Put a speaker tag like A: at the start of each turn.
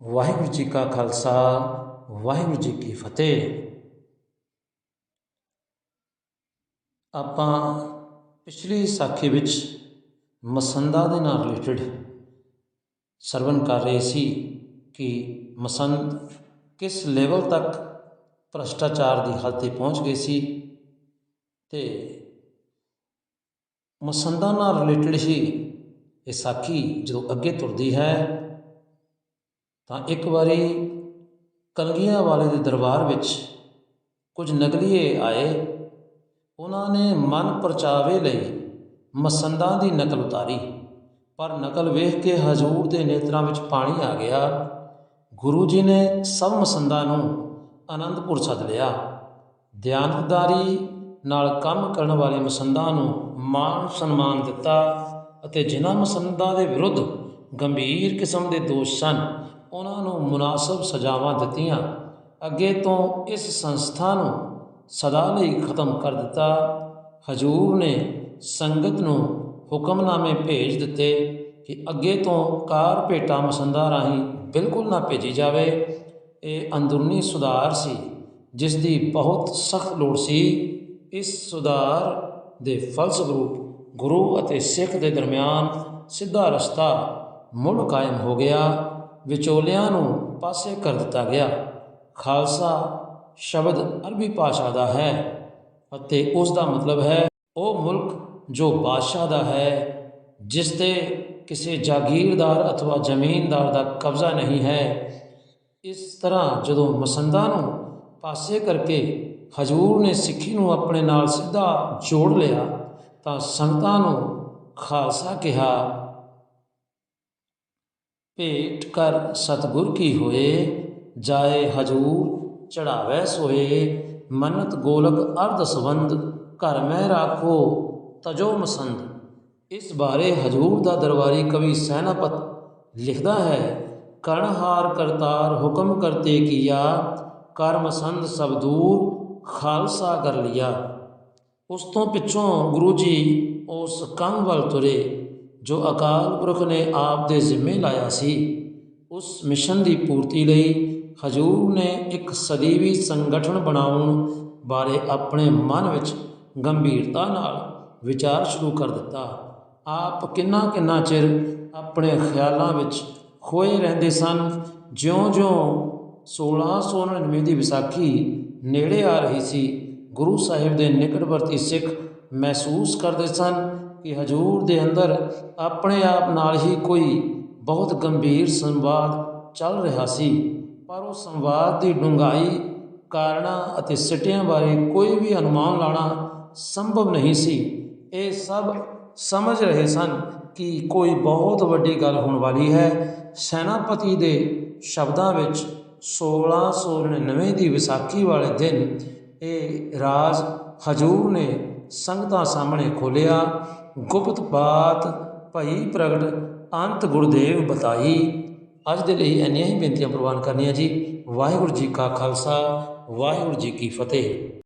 A: ਵਾਹਿਗੁਰੂ ਜੀ ਕਾ ਖਾਲਸਾ, ਵਾਹਿਗੁਰੂ ਜੀ ਕੀ ਫਤਿਹ। ਆਪਾਂ ਪਿਛਲੀ ਸਾਖੀ ਵਿੱਚ ਮਸੰਦਾ ਦੇ ਨਾਲ ਰਿਲੇਟਡ ਸਰਵਨ ਕਰ ਰਹੇ ਸੀ ਕਿ ਮਸੰਦ ਕਿਸ ਲੈਵਲ ਤੱਕ ਭ੍ਰਸ਼ਟਾਚਾਰ ਦੀ ਹੱਦ ਤੇ ਪਹੁੰਚ ਗਈ ਸੀ ਤੇ ਮਸੰਦਾਂ ਨਾਲ ਰਿਲੇਟਡ ਹੀ ਇਹ ਸਾਖੀ ਜਦੋਂ ਅੱਗੇ ਤੁਰਦੀ ਹੈ ਤਾਂ ਇੱਕ ਵਾਰੀ ਕਲਗੀਆਂ ਵਾਲੇ ਦੇ ਦਰਬਾਰ ਵਿੱਚ ਕੁਝ ਨਕਲੀਏ ਆਏ। ਉਹਨਾਂ ਨੇ ਮਨ ਪਰਚਾਵੇ ਲਈ ਮਸੰਦਾਂ ਦੀ ਨਕਲ ਉਤਾਰੀ। ਪਰ ਨਕਲ ਵੇਖ ਕੇ ਹਜ਼ੂਰ ਦੇ ਨੇਤਰਾਂ ਵਿੱਚ ਪਾਣੀ ਆ ਗਿਆ। ਗੁਰੂ ਜੀ ਨੇ ਸਭ ਮਸੰਦਾਂ ਨੂੰ ਆਨੰਦਪੁਰ ਸੱਦ ਲਿਆ। ਦਿਆਨਤਦਾਰੀ ਨਾਲ ਕੰਮ ਕਰਨ ਵਾਲੇ ਮਸੰਦਾਂ ਨੂੰ ਮਾਣ ਸਨਮਾਨ ਦਿੱਤਾ ਅਤੇ ਜਿਨ੍ਹਾਂ ਮਸੰਦਾਂ ਦੇ ਵਿਰੁੱਧ ਗੰਭੀਰ ਕਿਸਮ ਦੇ ਦੋਸ਼ ਸਨ ਉਹਨਾਂ ਨੂੰ ਮੁਨਾਸਬ ਸਜ਼ਾਵਾਂ ਦਿੱਤੀਆਂ। ਅੱਗੇ ਤੋਂ ਇਸ ਸੰਸਥਾ ਨੂੰ ਸਦਾ ਲਈ ਖਤਮ ਕਰ ਦਿੱਤਾ। ਹਜੂਰ ਨੇ ਸੰਗਤ ਨੂੰ ਹੁਕਮਨਾਮੇ ਭੇਜ ਦਿੱਤੇ ਕਿ ਅੱਗੇ ਤੋਂ ਕਾਰ ਭੇਟਾ ਮਸੰਦਾ ਰਾਹੀਂ ਬਿਲਕੁਲ ਨਾ ਭੇਜੀ ਜਾਵੇ। ਇਹ ਅੰਦਰੂਨੀ ਸੁਧਾਰ ਸੀ, ਜਿਸ ਦੀ ਬਹੁਤ ਸਖਤ ਲੋੜ ਸੀ। ਇਸ ਸੁਧਾਰ ਦੇ ਫਲਸਰੂਪ ਗੁਰੂ ਅਤੇ ਸਿੱਖ ਦੇ ਦਰਮਿਆਨ ਸਿੱਧਾ ਰਸਤਾ ਮੁੜ ਕਾਇਮ ਹੋ ਗਿਆ। ਵਿਚੋਲਿਆਂ ਨੂੰ ਪਾਸੇ ਕਰ ਦਿੱਤਾ ਗਿਆ। ਖਾਲਸਾ ਸ਼ਬਦ ਅਰਬੀ ਭਾਸ਼ਾ ਦਾ ਹੈ ਅਤੇ ਉਸ ਦਾ ਮਤਲਬ ਹੈ, ਉਹ ਮੁਲਕ ਜੋ ਬਾਦਸ਼ਾਹ ਦਾ ਹੈ, ਜਿਸ ਤੇ ਕਿਸੇ ਜਾਗੀਰਦਾਰ ਅਥਵਾ ਜ਼ਮੀਨਦਾਰ ਦਾ ਕਬਜ਼ਾ ਨਹੀਂ ਹੈ। ਇਸ ਤਰ੍ਹਾਂ ਜਦੋਂ ਮਸੰਦਾਂ ਨੂੰ ਪਾਸੇ ਕਰਕੇ ਹਜੂਰ ਨੇ ਸਿੱਖੀ ਨੂੰ ਆਪਣੇ ਨਾਲ ਸਿੱਧਾ ਜੋੜ ਲਿਆ, ਤਾਂ ਸੰਗਤਾਂ ਨੂੰ ਖਾਲਸਾ ਕਿਹਾ ਭੇਟ ਕਰ ਸਤਗੁਰ ਕੀ ਹੋਏ? ਜਾਏ ਹਜੂਰ, ਚੜਾਵੇ ਸੋਏ। ਮੰਨਤ ਗੋਲਕ ਅਰਧ ਸੰਬੰਧ, ਘਰ ਮੈਂ ਰਾਖੋ, ਤਜੋ ਮਸੰਦ। ਇਸ ਬਾਰੇ ਹਜੂਰ ਦਾ ਦਰਬਾਰੀ ਕਵੀ ਸੈਨਾਪਤ ਲਿਖਦਾ ਹੈ, ਕਰਨਹਾਰ ਕਰਤਾਰ ਹੁਕਮ ਕਰਤੇ ਕੀਆ ਕਰ ਮਸੰਦ ਸਭ ਦੂਰ, ਖਾਲਸਾ ਕਰ ਲਿਆ। ਉਸ ਤੋਂ ਪਿੱਛੋਂ ਗੁਰੂ ਜੀ ਉਸ ਕੰਮ ਵੱਲ ਤੁਰੇ। ਜੋ ਅਕਾਲ ਪੁਰਖ ਨੇ ਆਪ ਦੇ ਜ਼ਿੰਮੇ ਲਾਇਆ ਸੀ, ਉਸ ਮਿਸ਼ਨ ਦੀ ਪੂਰਤੀ ਲਈ ਹਜੂਰ ਨੇ ਇੱਕ ਸਦੀਵੀ ਸੰਗਠਨ ਬਣਾਉਣ ਬਾਰੇ ਆਪਣੇ ਮਨ ਵਿੱਚ ਗੰਭੀਰਤਾ ਨਾਲ ਵਿਚਾਰ ਸ਼ੁਰੂ ਕਰ ਦਿੱਤਾ। ਆਪ ਕਿੰਨਾ ਕਿੰਨਾ ਚਿਰ ਆਪਣੇ ਖਿਆਲਾਂ ਵਿੱਚ ਖੋਏ ਰਹਿੰਦੇ ਸਨ, ਜਿਉਂ-ਜਿਉਂ 1699 ਦੀ ਵਿਸਾਖੀ ਨੇੜੇ ਆ ਰਹੀ ਸੀ, ਗੁਰੂ ਸਾਹਿਬ ਦੇ ਨਿਕਟਵਰਤੀ ਸਿੱਖ ਮਹਿਸੂਸ ਕਰਦੇ ਸਨ ਕਿ ਹਜੂਰ ਦੇ ਅੰਦਰ ਆਪਣੇ ਆਪ ਨਾਲ ਹੀ ਕੋਈ ਬਹੁਤ ਗੰਭੀਰ ਸੰਵਾਦ ਚੱਲ ਰਿਹਾ ਸੀ। ਪਰ ਉਹ ਸੰਵਾਦ ਦੀ ਡੂੰਘਾਈ ਕਾਰਨਾਂ ਅਤੇ ਸਿੱਟਿਆਂ ਬਾਰੇ ਕੋਈ ਵੀ ਅਨੁਮਾਨ ਲਾਣਾ ਸੰਭਵ ਨਹੀਂ ਸੀ। ਇਹ ਸਭ ਸਮਝ ਰਹੇ ਸਨ ਕਿ ਕੋਈ ਬਹੁਤ ਵੱਡੀ ਗੱਲ ਹੋਣ ਵਾਲੀ ਹੈ। ਸੈਨਾਪਤੀ ਦੇ ਸ਼ਬਦਾਂ ਵਿੱਚ 1699 ਦੀ ਵਿਸਾਖੀ ਵਾਲੇ ਦਿਨ ਇਹ ਰਾਜ ਹਜੂਰ ਨੇ ਸੰਗਤਾਂ ਸਾਹਮਣੇ ਖੋਲਿਆ, ਗੁਪਤ ਬਾਤ ਭਈ ਪ੍ਰਗਟ ਅੰਤ ਗੁਰਦੇਵ ਬਤਾਈ। ਅੱਜ ਦੇ ਲਈ ਇੰਨੀਆਂ ਹੀ ਬੇਨਤੀਆਂ ਪ੍ਰਵਾਨ ਕਰਨੀਆਂ ਜੀ। ਵਾਹਿਗੁਰੂ ਜੀ ਕਾ ਖਾਲਸਾ, ਵਾਹਿਗੁਰੂ ਜੀ ਕੀ ਫਤਿਹ।